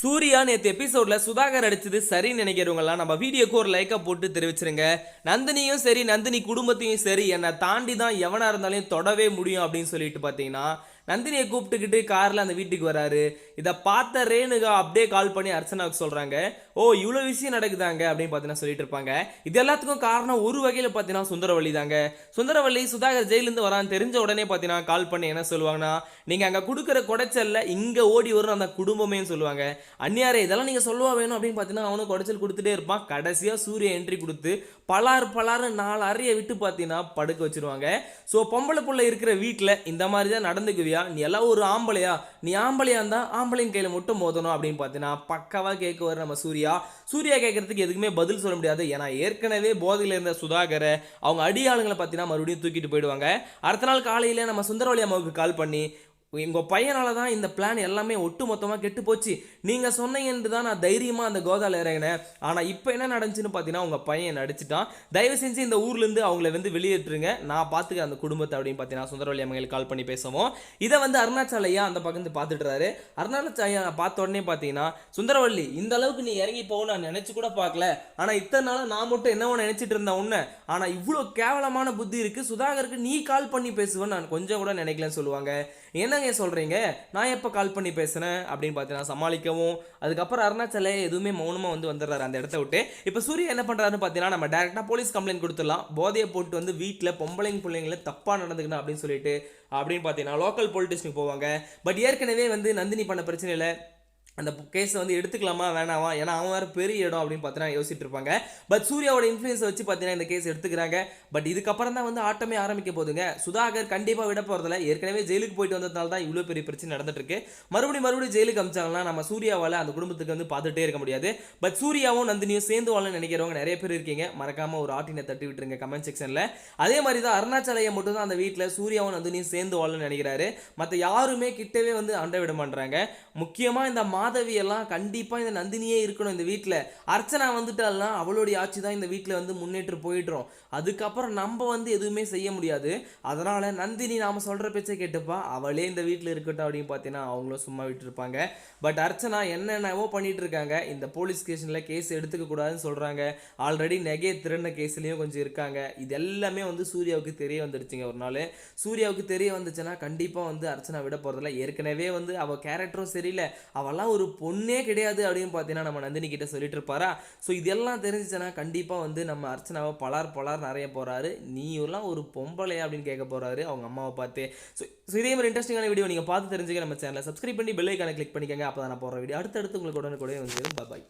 சூர்யா நேற்று எபிசோட்ல சுதாகர் அடிச்சது சரின்னு நினைக்கிறவங்கலாம் நம்ம வீடியோக்கு ஒரு லைக்கை போட்டு தெரிவிச்சிருங்க. நந்தினியும் சரி நந்தினி குடும்பத்தையும் சரி என்னை தாண்டி தான் எவனா இருந்தாலும் தொடவே முடியும் அப்படின்னு சொல்லிட்டு பார்த்தீங்கன்னா நந்தினியை கூப்பிட்டுக்கிட்டு காரில் அந்த வீட்டுக்கு வராரு. இதை பார்த்த ரேணுகா அப்படியே கால் பண்ணி அர்ச்சனாவுக்கு சொல்கிறாங்க ஓ இவ்வளோ விஷயம் நடக்குதாங்க அப்படின்னு பார்த்தீங்கன்னா சொல்லிட்டு இருப்பாங்க. இது எல்லாத்துக்கும் காரணம் ஒரு வகையில் பார்த்தீங்கன்னா சுந்தரவள்ளி தாங்க. சுந்தரவள்ளி சுதாகர் ஜெயிலிருந்து வரான்னு தெரிஞ்ச உடனே பார்த்தீங்கன்னா கால் பண்ணி என்ன சொல்லுவாங்கன்னா நீங்கள் அங்கே கொடுக்குற குடைச்சல்ல இங்கே ஓடி வரும் அந்த குடும்பமே சொல்லுவாங்க. அந்நியாரே இதெல்லாம் நீங்கள் சொல்லுவா வேணும்? அப்படின்னு பார்த்தீங்கன்னா அவனும் குடைச்சல் கொடுத்துட்டே இருப்பான். கடைசியாக சூரிய என்ட்ரி கொடுத்து பலார் பலாறு நாலு அறையை விட்டு பார்த்தீங்கன்னா படுக்க வச்சிருவாங்க. ஸோ பொம்பளை புள்ள இருக்கிற வீட்டில் இந்த மாதிரி தான் நடந்துக்குவியா? நீ எல்லாம் ஒரு ஆம்பளையா? நீ ஆம்பளையா இருந்தா ஆம்பளையின் கையில மட்டும் மோதணும் அப்படின்னு பார்த்தீங்கன்னா பக்காவா கேட்குவார் நம்ம சூர்யா. சூர்யா கேட்கறதுக்கு எதுக்குமே பதில் சொல்ல முடியாது. ஏன்னா ஏற்கனவே போதையில் இருந்த சுதாகரை அவங்க அடியாளுங்களை பார்த்தீங்கன்னா மறுபடியும் தூக்கிட்டு போயிடுவாங்க. அடுத்த நாள் காலையில நம்ம சுந்தரவழி அம்மாவுக்கு கால் பண்ணி உங்கள் பையனால் தான் இந்த பிளான் எல்லாமே ஒட்டு மொத்தமாக கெட்டு போச்சு நீங்கள் சொன்னீங்கன்னு தான் நான் தைரியமாக அந்த கோதாவில் இறங்கினேன். ஆனால் இப்போ என்ன நடந்துச்சுன்னு பார்த்தீங்கன்னா உங்கள் பையன் நடிச்சிட்டான் தயவு செஞ்சு இந்த ஊர்லேருந்து அவங்கள வந்து வெளியேற்றுங்க. நான் பார்த்துக்க அந்த குடும்பத்தை அப்படின்னு பார்த்தீங்கன்னா சுந்தரவள்ளி அம்மையில் கால் பண்ணி பேசுவோம். இதை வந்து அருணாச்சலையா அந்த பக்கம் பார்த்துட்டுறாரு அருணாச்சலையா பார்த்த உடனே பார்த்தீங்கன்னா சுந்தரவள்ளி இந்த அளவுக்கு நீ இறங்கி போகணும் நான் நினச்சி கூட பார்க்கல ஆனால் இத்தனை நாள் நான் மட்டும் என்னவோ நினச்சிட்டு இருந்தேன் உன்ன. ஆனால் இவ்வளோ கேவலமான புத்தி இருக்குது சுதாகருக்கு நீ கால் பண்ணி பேசுவேன்னு நான் கொஞ்சம் கூட நினைக்கலன்னு சொல்லுவாங்க. ஏன்னா என்னங்க சொல்கிறீங்க நான் எப்போ கால் பண்ணி பேசுனேன்? அப்படின்னு பார்த்தீங்கன்னா சமாளிக்கவும் அதுக்கப்புறம் அருணாச்சலே எதுவுமே மௌனமாக வந்து வந்துடுறாரு அந்த இடத்த விட்டு. இப்போ சூரிய என்ன பண்ணுறாருன்னு பார்த்தீங்கன்னா நம்ம டேரெக்டாக போலீஸ் கம்ப்ளைண்ட் கொடுத்துடலாம். போதையை போட்டு வந்து வீட்டில் பொம்பளைங்க பிள்ளைங்கள தப்பாக நடந்துக்கணும் அப்படின்னு சொல்லிட்டு அப்படின்னு பார்த்தீங்கன்னா லோக்கல் பொலிட்டிஷனுக்கு போவாங்க. பட் ஏற்கனவே வந்து நந்தினி பண்ண பிரச்சனையில் அந்த கேஸை வந்து எடுத்துக்கலாமா வேணாமா? ஏன்னா அவன் வேறு பெரிய இடம் அப்படின்னு பார்த்தீங்கன்னா யோசிச்சுட்டு இருப்பாங்க. பட் சூர்யாவோட இன்ஃப்ளூயன்ஸை வச்சு பார்த்தீங்கன்னா இந்த கேஸ் எடுத்துக்கிறாங்க. பட் இதுக்கப்புறம் தான் வந்து ஆட்டமே ஆரம்பிக்க போதுங்க சுதாகர் கண்டிப்பாக விட போகிறதில்ல ஏற்கனவே ஜெயிலுக்கு போயிட்டு வந்ததுனால தான் இவ்வளோ பெரிய பிரச்சனை நடந்துட்டு இருக்கு மறுபடியும் மறுபடியும் ஜெயிலுக்கு அமிச்சாங்கன்னா நம்ம சூர்யாவால் அந்த குடும்பத்துக்கு வந்து பார்த்துட்டே இருக்க முடியாது. பட் சூர்யாவும் நந்தினியும் சேர்ந்து வாழணும்னு நினைக்கிறவங்க நிறைய பேர் இருக்கீங்க. மறக்காம ஒரு ஆட்டினை தட்டி விட்டுருங்க கமெண்ட் செக்ஷனில் அதே மாதிரி தான் அருணாச்சலையை மட்டும் தான் அந்த வீட்டில் சூர்யாவும் நந்தினியும் சேர்ந்து வாழணும்னு நினைக்கிறாரு. மற்ற யாருமே கிட்டவே வந்து அண்டை விட மாட்டாங்க முக்கியமாக இந்த மா மாதவி எல்லாம் கண்டிப்பாக இந்த நந்தினியே இருக்கணும் இந்த வீட்டில் அர்ச்சனா வந்துட்டாலாம் அவளுடைய ஆட்சி தான் இந்த வீட்டில் வந்து முன்னேற்றம் போயிடுறோம். அதுக்கப்புறம் நம்ம வந்து எதுவுமே செய்ய முடியாது. அதனால் நந்தினி நாம் சொல்கிற பேச்சை கேட்டுப்பா. அவளே இந்த வீட்டில் இருக்கட்டும் அப்படின்னு பார்த்தீங்கன்னா அவங்களும் சும்மா விட்டுருப்பாங்க. பட் அர்ச்சனா என்னென்னவோ பண்ணிட்டு இருக்காங்க. இந்த போலீஸ் ஸ்டேஷனில் கேஸ் எடுத்துக்க கூடாதுன்னு சொல்கிறாங்க ஆல்ரெடி நெகை திருடின கேஸ்லேயும் கொஞ்சம் இருக்காங்க. இது எல்லாமே வந்து சூர்யாவுக்கு தெரிய வந்துடுச்சுங்க ஒரு நாள். சூர்யாவுக்கு தெரிய வந்துச்சுன்னா கண்டிப்பாக வந்து அர்ச்சனா விட போகிறதில்ல ஏற்கனவே வந்து அவள் கேரக்டரும் சரியில்லை. அவெல்லாம் ஒரு பொண்ணே கிடையாது அப்படின்னு பார்த்தீங்கன்னா நம்ம நந்தினி கிட்ட சொல்லிட்டு இருப்பாரா? ஸோ இதெல்லாம் தெரிஞ்சிச்சுன்னா கண்டிப்பாக வந்து நம்ம அர்ச்சனாவை பலார் பலார் நிறைய போகிறாரு நீயெல்லாம் ஒரு பொம்பளையா அப்படின்னு கேட்க போகிறாரு அவங்க அம்மாவை பார்த்து. ஸோ ஸோ இதே மாதிரி இன்ட்ரெஸ்டிங்கான வீடியோ நீங்கள் பார்த்து தெரிஞ்சுக்க நம்ம சேனலை சப்ஸ்கிரைப் பண்ணி பெல்லைக்கான கிளிக் பண்ணிக்கங்க. அப்போ தான் நான் போகிற வீடியோ அடுத்தடுத்து உங்களுக்கு உடனே கூட வந்து பாய்